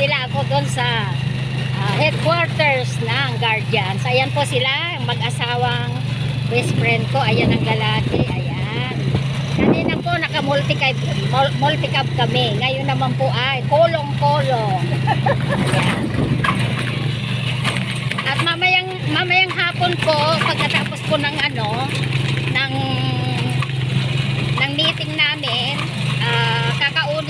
nila ako doon sa ah, headquarters ng Guardians. Ayan po sila, yung mag-asawang best friend ko. Ayan ang lalaki. Ayan. Kanina po naka-multicab mul- multicab kami. Ngayon naman po ay kolong-kolong. Ayan. At mamayang mamayang hapon po pagkatapos po ng ano ng ng meeting namin ah,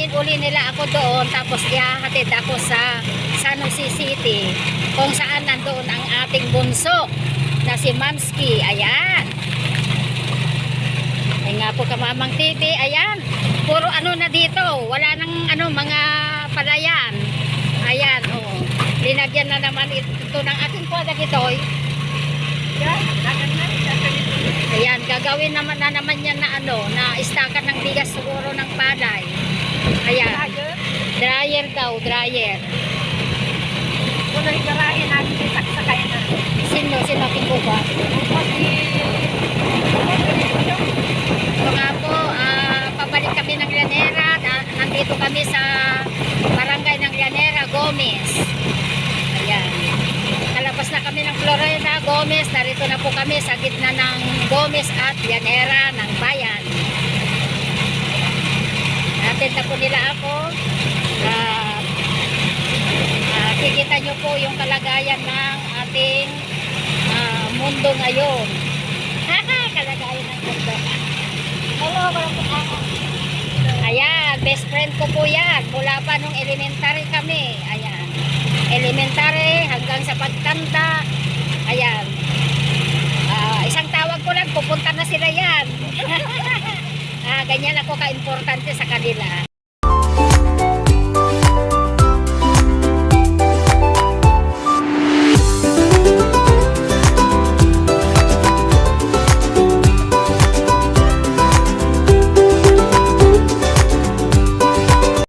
kakaunin uli nila ako doon tapos ihahatid ako sa San Jose City kung saan nandoon ang ating bunso na si Mamski. Ayan. Ay nga po kamamang TV ayan. Puro ano na dito. Wala nang ano mga palayan. Ayan oh. Linagyan na naman ito, ng ating product ito Ayan, gagawin naman na naman yan na ano, na istakan ng bigas siguro ng palay. Ayan, dryer daw, dryer. Sino, sino tingko ba? Ito nga po, ah, pabalik kami ng Llanera. Nandito kami sa barangay ng Llanera, Gomez. Ayan. Kalabas na kami ng Florida, Gomez. Narito na po kami sa gitna ng Gomez at Llanera ng bayan. Natin na po nila ako. Ah, ah, kikita nyo po yung kalagayan ng ating ah, mundo ngayon. kalagayan ng mundo. Hello, Ayan, best friend ko po yan. Mula pa nung elementary kami. Ayan. Elementary hanggang sa pagtanda. Ayan. Ah, isang tawag ko lang, pupunta na sila yan. ah, ganyan ako ka-importante sa kanila.